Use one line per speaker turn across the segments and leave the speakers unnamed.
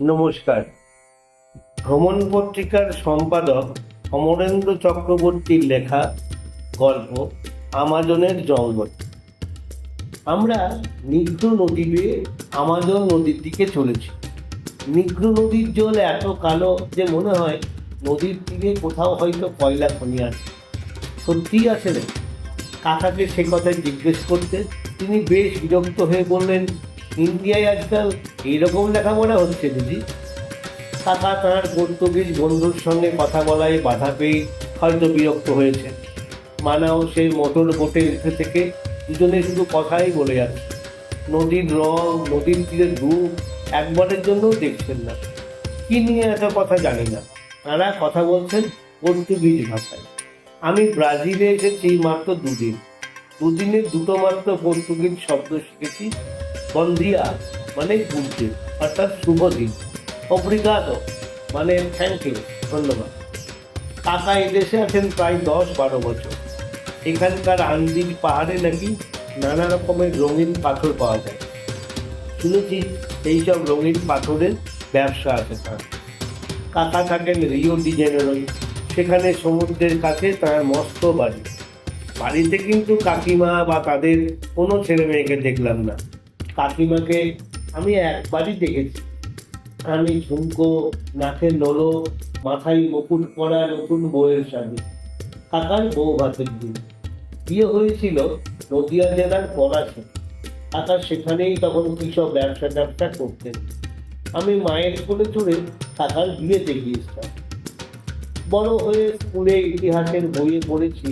নমস্কার। ভ্রমণ পত্রিকার সম্পাদক অমরেন্দ্র চক্রবর্তীর লেখা গল্প আমাজনের জঙ্গল। আমরা নিগ্রু নদী বেয়ে আমাজন নদীর দিকে চলেছি। নিগ্রু নদীর জল এত কালো যে মনে হয় নদীর তীরে কোথাও হয়তো কয়লা খনি আছে। সত্যিই আছে রে কাকাকে সে কথা জিজ্ঞেস করতে তিনি বেশ বিরক্ত হয়ে বললেন ইন্ডিয়ায় আজকাল এইরকম লেখাপড়া হচ্ছে, দিদি? কাকা তাঁর পর্তুগিজ বন্ধুর সঙ্গে কথা বলায় বাধা পেয়ে হয়তো বিরক্ত হয়েছে। মানাও সেই মোটর বোটে উঠে থেকে দুজনে শুধু কথাই বলে যাচ্ছে। নদীর রং, নদীর তীরে রূপ একবারের জন্যও দেখছেন না। কি নিয়ে এত কথা জানি না? তারা কথা বলছেন পর্তুগিজ ভাষায়। আমি ব্রাজিলে এসেছি মাত্র দুদিন। দুদিনে দুটো মাত্র পর্তুগিজ শব্দ শিখেছি। বন্দিয়া মানে গুড অর্থাৎ শুভ দিন অব্রিগাদো মানে থ্যাংক ইউ, ধন্যবাদ। কাকা এদেশে আছেন প্রায় দশ বারো বছর। এখানকার আন্দির পাহাড়ে নাকি নানা রকমের রঙিন পাথর পাওয়া যায়। শুনেছি এইসব রঙিন পাথরের ব্যবসা আছে তার। কাকা থাকেন রিও ডি সেখানে সমুদ্রের কাছে তার মস্ত বাড়ি। বাড়িতে কিন্তু কাকিমা বা তাদের কোনো ছেলে মেয়েকে দেখলাম না। কাকিমাকে আমি একবারই দেখেছি। আমি ঝুমকো নাকের নলো, মাথায় মুকুট পরা নতুন বউয়ের স্বামী কাকার বউ ভাতের দিন বিয়ে হয়েছিল নদিয়া জেলার পলাশে। কাকা সেখানেই তখন কৃষক ব্যবসা ট্যাবসা করতেন। আমি মায়ের কোলে চড়ে কাকার বিয়েতে গিয়েছিলাম বড় হয়ে স্কুলে ইতিহাসের বইয়ে পড়েছি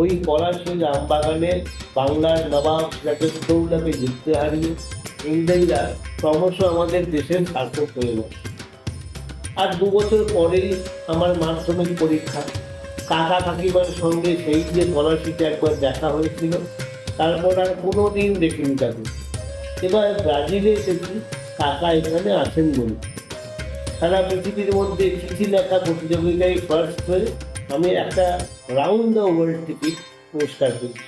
ওই পলাশীর আমবাগানে বাংলার নবাব সিরাজউদ্দৌলাকে জিততে হারিয়ে ইংরেজরা ক্রমশ আমাদের দেশের শাসক হয়ে গেল আর দু বছর পরেই আমার মাধ্যমিক পরীক্ষা। কাকা কাকিমার সঙ্গে সেই যে পলাশিতে একবার দেখা হয়েছিল, তারপর আর কোনো দিন দেখিনি তাকে। এবার ব্রাজিলে এসেছি, কাকা এখানে আসেন বলে। সারা পৃথিবীর মধ্যে চিঠি লেখা প্রতিযোগিতায় ফার্স্ট হয়ে আমি একটা রাউন্ড দ্য ওয়ার্ল্ড টিকিট পুরস্কার পেয়েছি।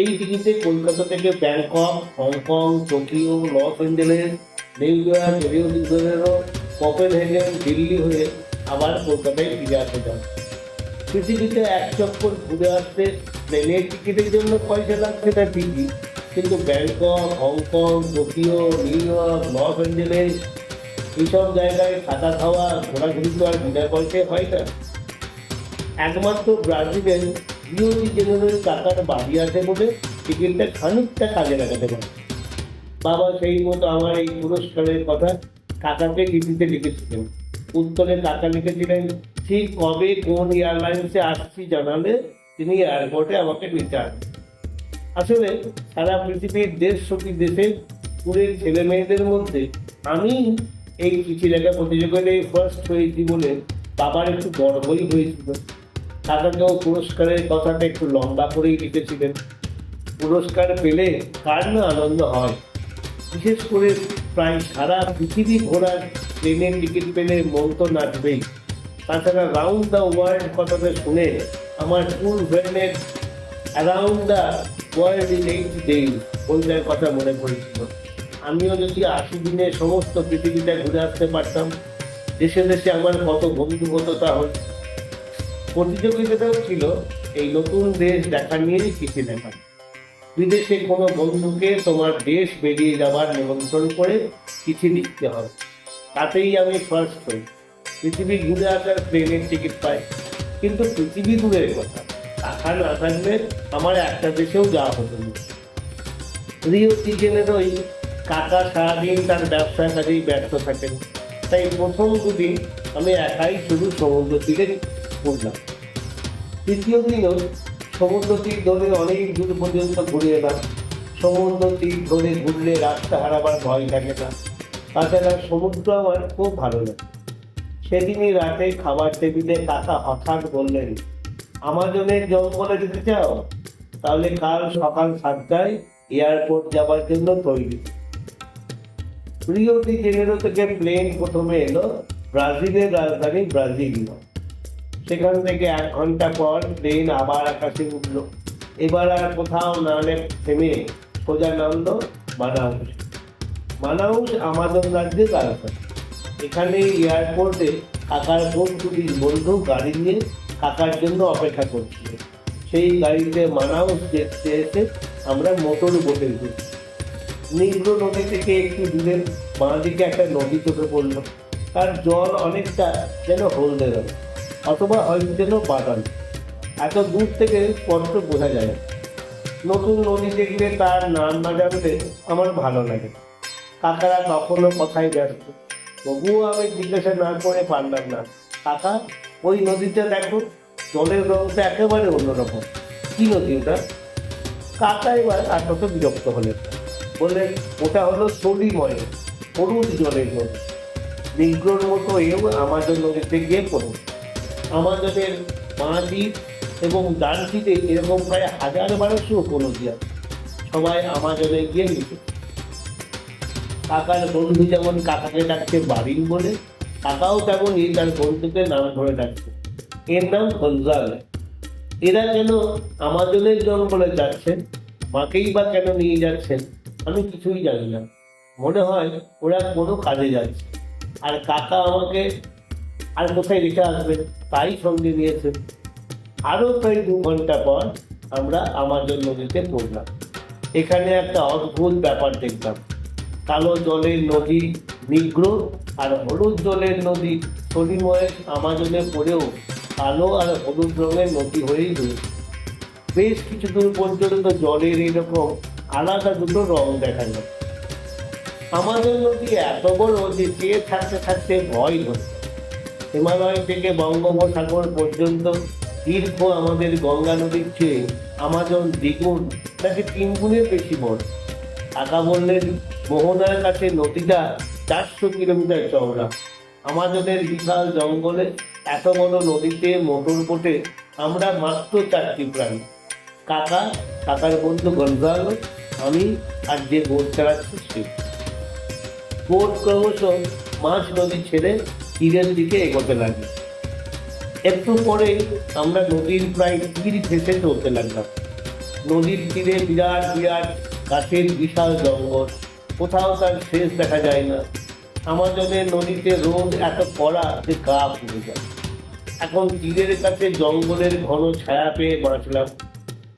এই টিকিটে কলকাতা থেকে Bangkok, Hong Kong, Tokyo, Los Angeles New York, Rio de Janeiro, Copenhagen, Delhi হয়ে আবার কলকাতায় ফিরে আসা যায় পৃথিবীতে এক চক্কর ঘুরে আসতে প্লেনের টিকিটের জন্য পয়সা লাগছে তা ঠিকই কিন্তু Bangkok, Hong Kong, Tokyo, New York, Los Angeles এইসব জায়গায় থাকা খাওয়া, ঘোরাঘুরি তো আর বিনা পয়সায় হয় না। একমাত্র ব্রাজিলের রিও ডি জেনেরোর টাকার বাড়ি আছে বলে টিকিটটা খানিকটা কাজে লাগাতে পারে। বাবা সেই মতো আমার এই পুরস্কারের কথা কাকাকে চিঠিতে লিখেছিলেন। উত্তরে কাকা লিখেছিলেন ঠিক কবে কোন এয়ারলাইন্সে আসছি জানালে তিনি এয়ারপোর্টে আমাকে নিতে আসবেন। আসলে সারা পৃথিবীর সতী দেশের স্কুলের ছেলে মেয়েদের মধ্যে আমি এই চিঠি লেখা প্রতিযোগিতায় ফার্স্ট হয়েছি বলে বাবার একটু গর্বই হয়েছিল। কাকাকেও পুরস্কারের কথাটা একটু লম্বা করেই লিখেছিলেন। পুরস্কার পেলে কার না আনন্দ হয়? বিশেষ করে প্রায় সারা পৃথিবী ঘোরার ট্রেনের টিকিট পেলে মন তো নাচবেই। তাছাড়া রাউন্ড দ্য ওয়ার্ল্ড কথাটা শুনে আমার ট্যুর ভ্যানের around the world in eight days বইটার কথা মনে পড়েছিল। আমিও যদি আশি দিনে সমস্ত পৃথিবীটা ঘুরে আসতে পারতাম, দেশে দেশে আমার কত বন্ধু হতো। তাহলে প্রতিযোগিতাটাও ছিল, এই নতুন দেশ দেখা নিয়েই চিঠি লেখা বিদেশে কোনো বন্ধুকে তোমার দেশ বেরিয়ে যাবার নিমন্ত্রণ করে চিঠি লিখতে হবে। তাতেই আমি ফার্স্ট হই। পৃথিবী ঘুরে আসার প্লেনের টিকিট পাই। কিন্তু পৃথিবী দূরের কথা, টাকা না থাকলে আমার একটা দেশেও যাওয়া হতো না। রিও সিজনেরই কাকা সারাদিন তার ব্যবসার কাজেই ব্যর্থ থাকেন। তাই প্রথম দুদিন আমি একাই শুধু সমুদ্র তীরে ঘুরলাম তৃতীয় দিনও সমুদ্র তীর ধরে অনেক দূর পর্যন্ত ঘুরে এলাম সমুদ্র তীর ধরে ঘুরলে রাস্তা হারাবার ভয় থাকে না। তাছাড়া সমুদ্র আমার খুব ভালো লাগে। সেদিনই রাতে খাবার টেবিলে কাকা হঠাৎ বললেন, আমাজনের জঙ্গলে যেতে চাও? তাহলে কাল সকাল সাতটায় এয়ারপোর্ট যাবার জন্য তৈরি। রিও জেনেরো থেকে প্লেন প্রথমে এলো। ব্রাজিলের রাজধানী ব্রাজিলিয়া সেখান থেকে এক ঘণ্টা পর প্লেন আবার আকাশে উঠল। এবার আর কোথাও না নে- থেমে সোজা নামলো মানাউস মানাউস আমাজন রাজ্যে রাজধানী এখানে এয়ারপোর্টে কাকার বোন বন্ধুটির বন্ধু গাড়ি নিয়ে কাকার জন্য অপেক্ষা করছিল। সেই গাড়িতে মানাউস দেখতে এসে আমরা মোটর বোটে ঘুরছি নীল নদী থেকে একটু দূরে বাঁ দিকে একটা নদী চোখে পড়ল। তার জল অনেকটা যেন হলদে রঙ অথবা যেন বাদামি এত দূর থেকে স্পষ্ট বোঝা যায়। নতুন নদী দেখলে তার নাম না জানলে আমার ভালো লাগে। কাকারা কখনো কথাই ব্যস্ত তবুও আমি জিজ্ঞাসা না করে পারলাম না। কাকা, ওই নদীতে দেখো, জলের রঙটা একেবারে অন্যরকম। কি নদী ওটা? কাকা এবার আর কত বিরক্ত হলেন। বললেন, ওটা হলো সলিময়, হলুদ জলের নদী। নিগ্রোর মতো এও আমাদের নদীতে গিয়ে পড়ুন আমাদের বাঁ দিক এবং ডান দিকে এরকম প্রায় হাজার বারোশো নদী আছে। সবাই আমাজনে গিয়ে নিচে কাকার বন্ধু যেমন কাকাকে ডাকছে বাড়ির বলে, কাকাও তেমনই তার বন্ধুকে নাম ধরে ডাকছে। এর নাম গঞ্জাল এরা যেন আমাজনের জঙ্গলে যাচ্ছেন মাকেই বা কেন নিয়ে যাচ্ছেন, আমি কিছুই জানি না। মনে হয় ওরা কোনো কাজে যাচ্ছে। আর কাকা আমাকে আর কোথায় রেখে আসবেন তাই সঙ্গে নিয়েছেন। আরও প্রায় দু ঘণ্টা পর আমরা আমাজন নদীতে পড়লাম এখানে একটা অদ্ভুত ব্যাপার দেখলাম। কালো জলের নদী, নিগ্র আর হলুদ জলের নদী সলিময়ের আমাজনে পড়েও কালো আর হলুদ রঙের নদী হয়েই রয়েছে। বেশ কিছু দূর পর্যন্ত জলের এরকম আলাদা দুটো রং দেখা যায়। আমাদের নদী এত বড় যে চেয়ে থাকতে থাকতে ভয় হচ্ছে হিমালয় থেকে বঙ্গোপসাগর পর্যন্ত দীর্ঘ আমাদের গঙ্গা নদীর চেয়ে আমাজন দ্বিগুণ, নাকি তিন গুণের বেশি বড় কাকা বললেন মোহনার কাছে নদীটা চারশো কিলোমিটার চওড়া। আমাজনের বিশাল জঙ্গলে এত বড় নদীতে মোটর বোটে আমরা মাত্র চারটি প্রাণী। কাকা, কাকার বন্ধু গঞ্জাল, আমি আর যে বোট চালাচ্ছি সে। বোট ক্রমশ মাছ নদী ছেড়ে তীরের দিকে এগোতে লাগে। একটু পরেই আমরা নদীর প্রায় তীর ঘেসে চলতে লাগলাম। নদীর তীরে বিরাট বিরাট গাছের বিশাল জঙ্গল। কোথাও তার শেষ দেখা যায় না। আমাদের নদীতে রোদ এত কড়া যে গা পুড়ে যায়। এখন তীরের কাছে জঙ্গলের ঘন ছায়া পেয়ে বাঁচলাম।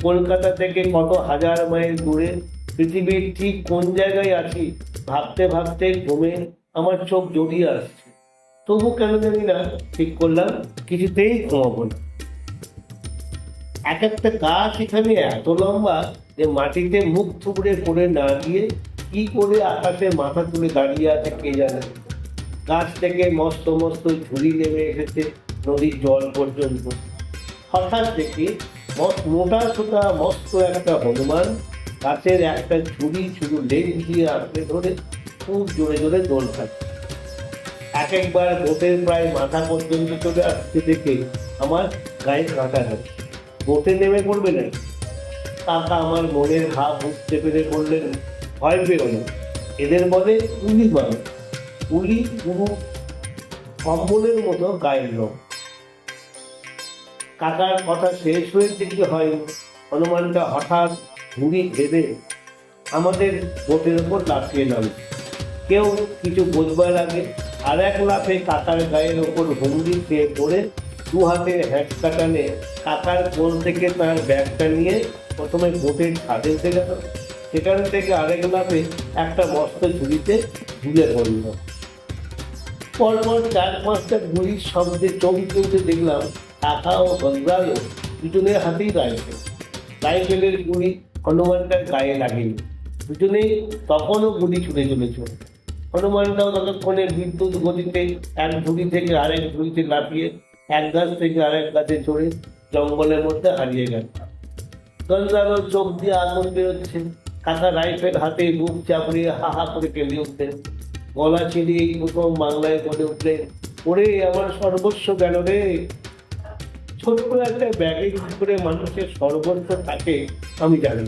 কলকাতা থেকে কত হাজার মাইল দূরে পৃথিবীর ঠিক কোন জায়গায় আছি, ভাবতে ভাবতে ঘুমে আমার চোখ জড়িয়ে আসছে। তবু কেন জানি না ঠিক করলাম, কিছুতেই ঘুমাবো না। এক একটা গাছ এখানে এত লম্বা যে মাটিতে মুখ থুবড়ে পড়ে না দিয়ে কি করে আকাশে মাথা তুলে দাঁড়িয়ে আছে কে জানে। গাছ থেকে মস্ত মস্ত ঝুড়ি নেমে এসেছে নদীর জল পর্যন্ত। হঠাৎ দেখি মোটা সোটা মস্ত একটা হনুমান গাছের একটা ঝুড়ি শুধু লেজ দিয়ে আঁকড়ে ধরে খুব জোরে জোরে দোল খাচ্ছে। এক একবার বোটের প্রায় মাথা পর্যন্ত চলে আসতে দেখে আমার গায়ে কাঁটা হচ্ছে বোটে নেমে পড়বে না। কাকা আমার মনের ভাব বুঝতে পেরে বললেন, ভয় পেও না। এদের বলে উলি মানুষ উলি পুরো কম্বলের মতো গায়ের লোক কাকার কথা শেষ হয়ে দিকে হয় হনুমানটা হঠাৎ ঘুরি ভেবে আমাদের বোটের ওপর লাফিয়ে নামে। কেউ কিছু বোঝবার আগে আর এক লাফে কাকার গায়ের ওপর হুমড়ি খেয়ে পড়ে দু হাতের হ্যাট কাটানে কাকার কোল থেকে তার ব্যাগটা নিয়ে প্রথমে বোটের ছাদে উঠে গেল। সেখান থেকে আরেক লাফে একটা বস্ত ঝুড়িতে ঝুলে পড়ল পরপর চার পাঁচটা ঘুড়ির শব্দে চমকে উঠে দেখলাম কাকা ও গঙ্গালও দুজনের হাতেই রাইফেল রাইফেলের গুলি হনুমানটার গায়ে লাগেনি। দুজনেই তখনও গুলি ছুটে চলেছ। হনুমানটাও ততক্ষণে বিদ্যুৎ গতিতে এক ঝুড়ি থেকে আরেক ঝুড়িতে লাফিয়ে এক গাছ থেকে আরেক গাছে চড়ে জঙ্গলের মধ্যে হারিয়ে গেল। গঙ্গালোর চোখ দিয়ে আগুন বেরোচ্ছে। কাকা রাইফেল হাতে বুক চাপড়িয়ে হা হা করে কেঁদে উঠতেন গলা এই প্রথম বাংলায় বলে উঠলেন, ওরে, আমার সর্বস্ব গেল রে। ছোট্ট একটা ব্যাগে করে মানুষের সর্বস্ব থাকে, আমি জানি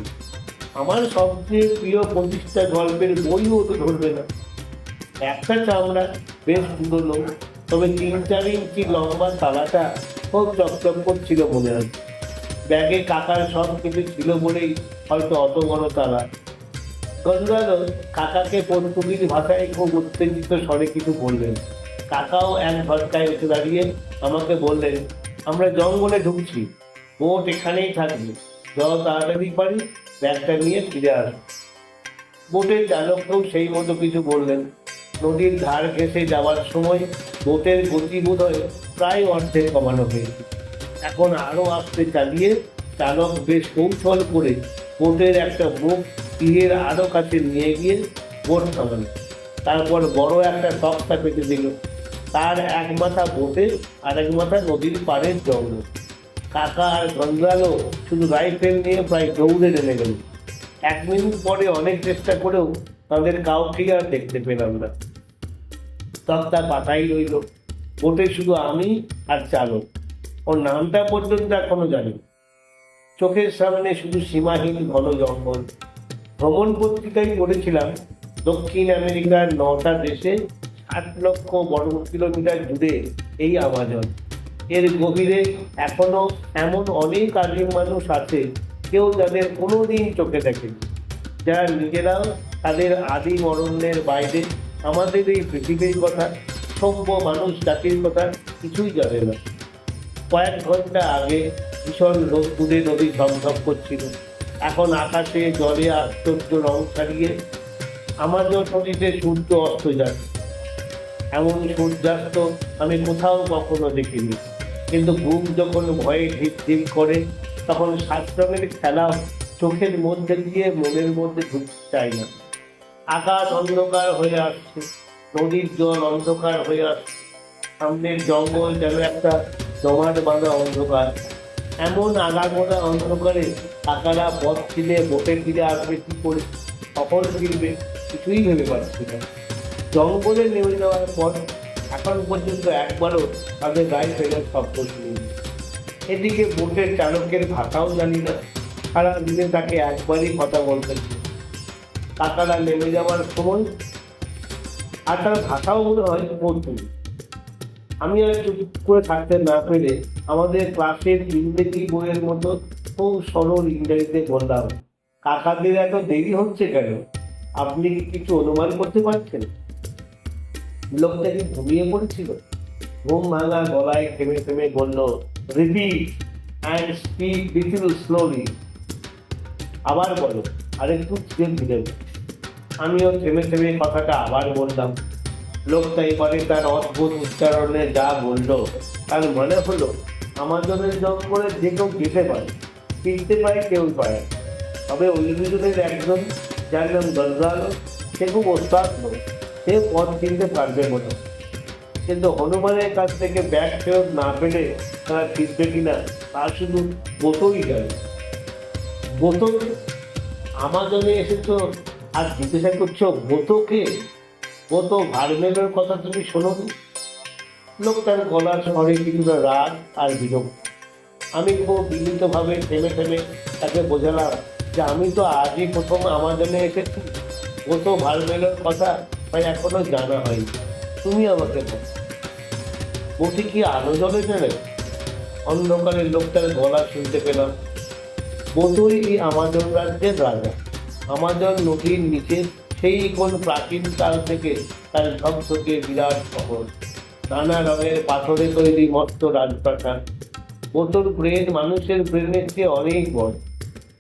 আমার সবচেয়ে প্রিয় পঁচিশটা গল্পের বইও তো ধরবে না। একটা চামড়া বেশ পুরনো, তবে তিন চার ইঞ্চি লম্বা তালাটা খুব চকচক করছিল মনে হয়। ব্যাগে কাকার সব কিছু ছিল বলেই হয়তো অত বড় তালা। গঞ্জালো কাকাকে পর্তুগিজ ভাষায় খুব উত্তেজিত স্বরে কিছু বললেন। কাকাও এক ঝটকায় উঠে দাঁড়িয়ে আমাকে বললেন, আমরা জঙ্গলে ঢুকছি, বোট এখানেই থাকবে। যত তাড়াতাড়ি পারি ব্যাগটা নিয়ে ফিরে আসব বোটের চালককেও সেই মতো কিছু বললেন। নদীর ধার ঘেঁষে যাওয়ার সময় বোটের গতি বোধ হয় প্রায় অর্ধেক কমানো হয়েছে। এখন আরও আস্তে চালিয়ে চালক বেশ কৌশল করে বোটের একটা মুখ তীরের আরও কাছে নিয়ে গিয়ে বোট থামালো। তারপর বড় একটা তক্তা পেতে দিল। তার এক মাথা বোটে আর এক মাথা নদীর পাড়ের জঙ্গল কাকা আর গঞ্জালো শুধু রাইফেল নিয়ে প্রায় দৌড়ে নেমে গেল। এক মিনিট পরে অনেক চেষ্টা করেও তাদের কাউকেই আর দেখতে পেলাম না। তক্তা পাতাই রইল। বোটে শুধু আমি আর চালক। ওর নামটা পর্যন্ত এখনও জানি। চোখের সামনে শুধু সীমাহীন ঘন জঙ্গল। ভ্রমণ পত্রিকায় পড়েছিলাম, দক্ষিণ আমেরিকার নটা দেশে ষাট লক্ষ বর্গ কিলোমিটার জুড়ে এই আমাজন। এর গভীরে এখনও এমন অনেক আদিম মানুষ আছে, কেউ যাদের কোনোদিন চোখে দেখেনি। যারা নিজেরাও তাদের আদিম অরণ্যের বাইরে আমাদের এই পৃথিবীর কথা, সভ্য মানুষ জাতির কথা কিছুই জানে না। কয়েক ঘণ্টা আগে ভীষণ রোদ্দুরে নদী ঝমঝম করছিল। এখন আকাশে জলে আশ্চর্য রং ছাড়িয়ে আমাজন নদীতে সূর্য অস্ত যাচ্ছে। এমন সূর্যাস্ত আমি কোথাও কখনো দেখিনি। কিন্তু ঘুম যখন ভয়ে ঢিপ করে, তখন সাত রঙের খেলা চোখের মধ্যে দিয়ে মনের মধ্যে ঢুকতে চায় না। আকাশ অন্ধকার হয়ে আসছে, নদীর জল অন্ধকার হয়ে আসছে, সামনের জঙ্গল যেন একটা জমাট বাঁধা অন্ধকার। এমন আগাগোড়া অন্ধকারে কাকারা পথ ছিলে বোটে ফিরে আসবে কি করে কখন ফিরবে, কিছুই ভেবে পাচ্ছি না। জঙ্গলে নেমে যাওয়ার পর এখন পর্যন্ত একবারও তাদের গায়ে ফেরার শব্দ শুনিনি এদিকে বোটের চালকের ভাষাও জানি না সারা দিনে তাকে একবারই কথা বলতে কাকারা নেমে যাওয়ার সময় আর তার ভাষাও মনে হয় পড়তুনি আমি আর চুপ করে থাকতে না পেরে আমাদের ক্লাসের ইংরেজি বইয়ের মতো খুব সরল ইংরেজিতে বললাম, কাকাদের এত দেরি হচ্ছে কেন? আপনি কি কিছু অনুমান করতে পারছেন? লোকটা কি ঘুমিয়ে পড়েছিল? ঘুম ভাঙা গলায় থেমে থেমে বলল repeat and speak little slowly আবার বলো, আরেকটু ধীরে ধীরে। আমিও থেমে থেমে কথাটা আবার বললাম। লোকটা এবারে তার অদ্ভুত উচ্চারণে যা বলল, তার মনে হলো, আমাজনের জঙ্গলে যে কেউ যেতে পারে কিনতে পারে কেউ পারে। তবে ওই দুজনের একজন, যার নাম গঞ্জালো সে খুব ওস্তাদ নয়, সে পথ কিনতে পারবে মনে কিন্তু হনুমানের কাছ থেকে ব্যাগ ফেরত না পেলে তারা ফিরবে কিনা, তা শুধু বোতই জানে বোতল? আমাজনে এসেছ আর জিজ্ঞাসা করছ বোতকে বোত ভার্মেলের কথা তুমি শোনোনি? লোকটার গলার স্বরে কিছুটা রাগ আর বিরক্ত। আমি খুব বিনীতভাবে থেমে থেমে তাকে বোঝালাম যে আমি তো আজই প্রথম আমাজনে এসেছি। বোত ভার্মেলের কথা তাই এখনও জানা হয়নি। তুমি আমাকে বলো। বটি কি আলো জ্বলে ফেলে অন্ধকারে লোকটার গলা শুনতে পেলাম। বতুই আমাজন রাজ্যের রাজা। আমাজন নদীর নিচে সেই কোন প্রাচীন কাল থেকে তার ঝকঝকে বিরাট শহর নানা রঙের পাথরে তৈরি মস্ত রাজপ্রাসাদ। বতুর ব্রেন মানুষের ব্রেনের চেয়ে অনেক বড়।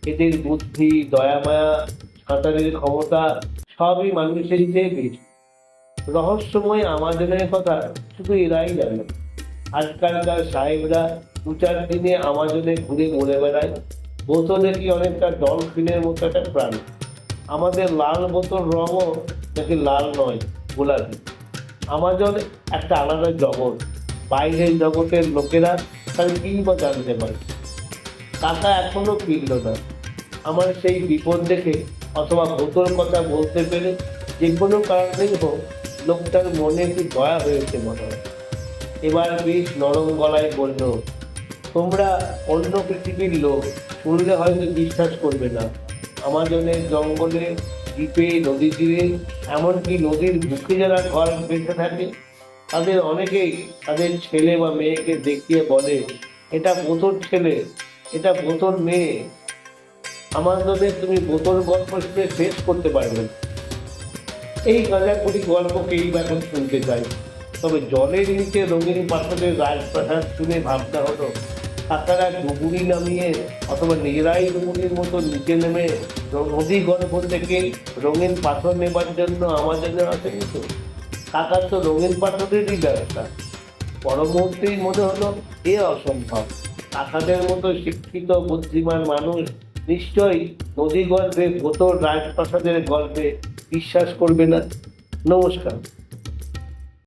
এদের বুদ্ধি, দয়ামায়া, সাঁতারের ক্ষমতা সবই মানুষের চেয়ে বেশি। রহস্যময় আমাজনের কথা শুধু এরাই জানে। আজকালকার সাহেবরা দু চার দিনে আমাজনে ঘুরে ঘুরে বেড়ায়। বোতলে কি অনেকটা ডলফিনের মতো একটা প্রাণী? আমাদের লাল বোতল রঙও নাকি লাল নয়, গোলাপি। আমাজন একটা আলাদা জগৎ। বাইরের জগতের লোকেরা তার কি বা জানতে পারে? কাকা এখনও ফিরল না। আমার সেই বিপদ দেখে অথবা বোতল কথা বলতে পেরে যে কোনো কারণেই হোক লোকটার মনে একটু দয়া হয়েছে মনে হয়। এবার বেশ নরম গলায় বলল, তোমরা অন্য পৃথিবীর লোক শুনলে হয়তো বিশ্বাস করবে না। আমাজনের জঙ্গলে, দ্বীপে নদী তীরে, এমনকি নদীর বুকে যারা ঘর বেঁচে থাকে, তাদের অনেকেই তাদের ছেলে বা মেয়েকে দেখিয়ে বলে, এটা বোতর ছেলে, এটা বোতর মেয়ে। আমার আমাদের তুমি বোতল গল্প শুনে শেষ করতে পারবে। এই গাঁজাকুড়ি গল্প কেই বা এখন শুনতে চাই। তবে জলের নিচে রঙিন পাথরের রাজপ্রাসাদ শুনে ভাবনা হলো কাকারা ডুবুরি নামিয়ে অথবা নিজেরাই ডুবুরির মতো নিচে নেমে নদী গর্ভ থেকে রঙিন পাথর নেবার জন্য আমাদের আসেনি তো? কাকার তো রঙিন পাথরেরই ব্যবসা পর মুহূর্তেই মনে হলো এ অসম্ভব। কাকাদের মতো শিক্ষিত, বুদ্ধিমান মানুষ নিশ্চয়ই নদী গর্ভে ভোতর রাজপ্রাসাদের গল্পে বিশ্বাস করবে না। নমস্কার।